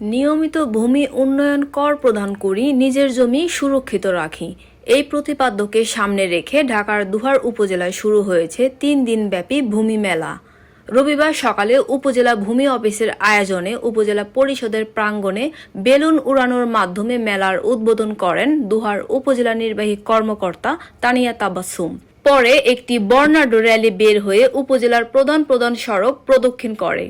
নিয়মিত ভূমি উন্নয়ন কর প্রদান করি, নিজের জমি সুরক্ষিত রাখি। এই প্রতিপাদ্যকে সামনে রেখে ঢাকার দুহার উপজেলায় শুরু হয়েছে তিন দিনব্যাপী ভূমি মেলা। রবিবার সকালে উপজেলা ভূমি অফিসের আয়োজনে উপজেলা পরিষদের প্রাঙ্গণে বেলুন উড়ানোর মাধ্যমে মেলার উদ্বোধন করেন দুহার উপজেলা নির্বাহী কর্মকর্তা তানিয়া তাবাসুম পরে একটি বর্ণাঢ্য র্যালি বের হয়ে উপজেলার প্রধান প্রধান সড়ক প্রদক্ষিণ করে।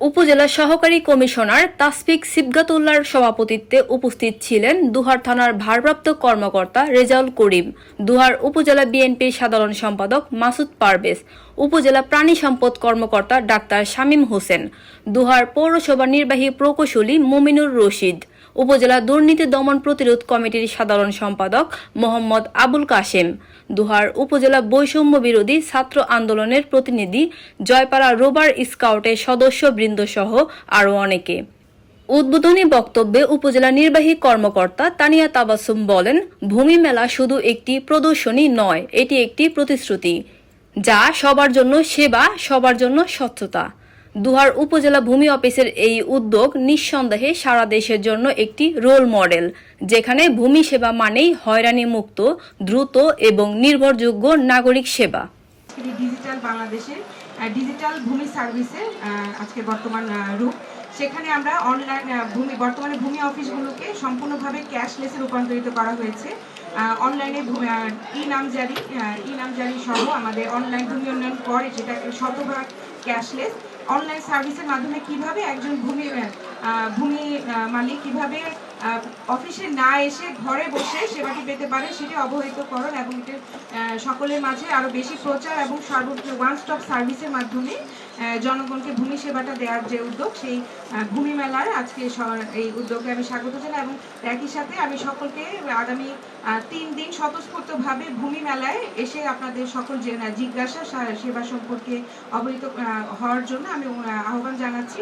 উপজেলা সহকারী কমিশনার তাসফিক সিবগাতুল্লার সভাপতিত্বে উপস্থিত ছিলেন দুহার থানার ভারপ্রাপ্ত কর্মকর্তা রেজাউল করিম, দুহার উপজেলা বিএনপির সাধারণ সম্পাদক মাসুদ পারভেজ, উপজেলা প্রাণী সম্পদ কর্মকর্তা ডাক্তার শামীম হোসেন, দুহার পৌরসভা নির্বাহী প্রকৌশলী মুমিনুর রশিদ উপজেলা দুর্নীতি দমন প্রতিরোধ কমিটির সাধারণ সম্পাদক মোহাম্মদ আবুল কাশেম। দুহার উপজেলা বৈষম্য বিরোধী ছাত্র আন্দোলনের প্রতিনিধি জয়পাড়া রোবার স্কাউটের সদস্যবৃন্দ সহ আরও অনেকে। উদ্বোধনী বক্তব্যে উপজেলা নির্বাহী কর্মকর্তা তানিয়া তাবাসুম বলেন, ভূমি মেলা শুধু একটি প্রদর্শনী নয়, এটি একটি প্রতিশ্রুতি, যা সবার জন্য সেবা, সবার জন্য স্বচ্ছতা। দুহার উপজেলা ভূমি অফিসের এই উদ্যোগ নিঃসন্দেহে সারা দেশের জন্য একটি রোল মডেল যেখানে ভূমি সেবা মানেই হয়রানি মুক্ত দ্রুত এবং নির্ভরযোগ্য নাগরিক সেবা। ডিজিটাল বাংলাদেশের আহ, ডিজিটাল ভূমি সার্ভিসের আহ, আজকে বর্তমান রূপ। সেখানে আমরা অনলাইন ভূমি বর্তমানে ভূমি অফিসগুলোকে সম্পূর্ণভাবে ক্যাশলেসে রূপান্তরিত করা হয়েছে। অনলাইনে ই নামজারি ই নামজারি সহ আমাদের অনলাইন ভূমি উন্নয়ন কর যেটা শতভাগ ক্যাশলেস অনলাইন সার্ভিসের মাধ্যমে কীভাবে একজন ভূমি ভূমি মালিক কীভাবে অফিসে না এসে ঘরে বসে সেবাটি পেতে পারে সেটি অবহিতকরণ এবং এটি সকলের মাঝে আরও বেশি প্রচার এবং সর্বোচ্চ ওয়ান স্টপ সার্ভিসের মাধ্যমে জনগণকে ভূমি সেবাটা দেওয়ার যে উদ্যোগ, সেই ভূমি মেলার আজকে এই উদ্যোগে আমি স্বাগত জানাই এবং একই সাথে আমি সকলকে আগামী তিন দিন স্বতঃস্ফূর্তভাবে ভূমি মেলায় এসে আপনাদের সকল জিজ্ঞাসা সেবা সম্পর্কে অবহিত হওয়ার জন্য আমি আহ্বান জানাচ্ছি।